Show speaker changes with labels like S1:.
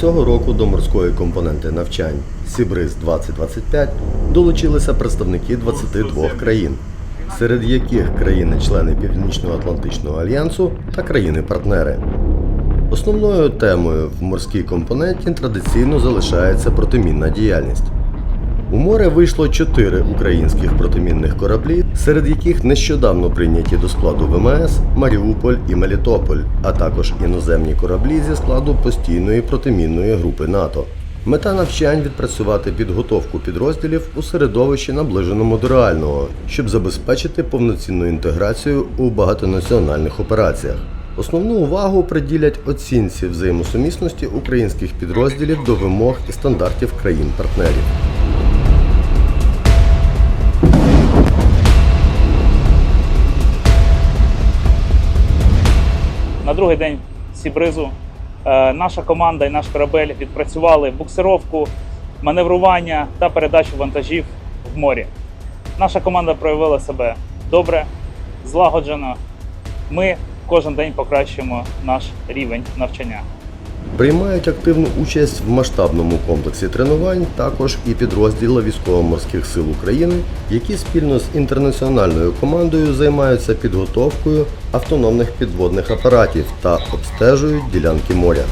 S1: Цього року до морської компоненти навчань Сібриз 2025 долучилися представники 22 країн, серед яких країни-члени Північно-Атлантичного альянсу та країни-партнери. Основною темою в морській компоненті традиційно залишається протимінна діяльність. У море вийшло чотири українських протимінних кораблі, серед яких нещодавно прийняті до складу ВМС Маріуполь і Мелітополь, а також іноземні кораблі зі складу постійної протимінної групи НАТО. Мета навчань відпрацювати підготовку підрозділів у середовищі наближеному до реального, щоб забезпечити повноцінну інтеграцію у багатонаціональних операціях. Основну увагу приділять оцінці взаємосумісності українських підрозділів до вимог і стандартів країн-партнерів.
S2: На другий день Сібризу е, наша команда і наш корабель відпрацювали буксировку, маневрування та передачу вантажів в морі. Наша команда проявила себе добре, злагоджено. Ми кожен день покращуємо наш рівень навчання.
S1: Приймають активну участь в масштабному комплексі тренувань також і підрозділи військово-морських сил України, які спільно з інтернаціональною командою займаються підготовкою автономних підводних апаратів та обстежують ділянки моря.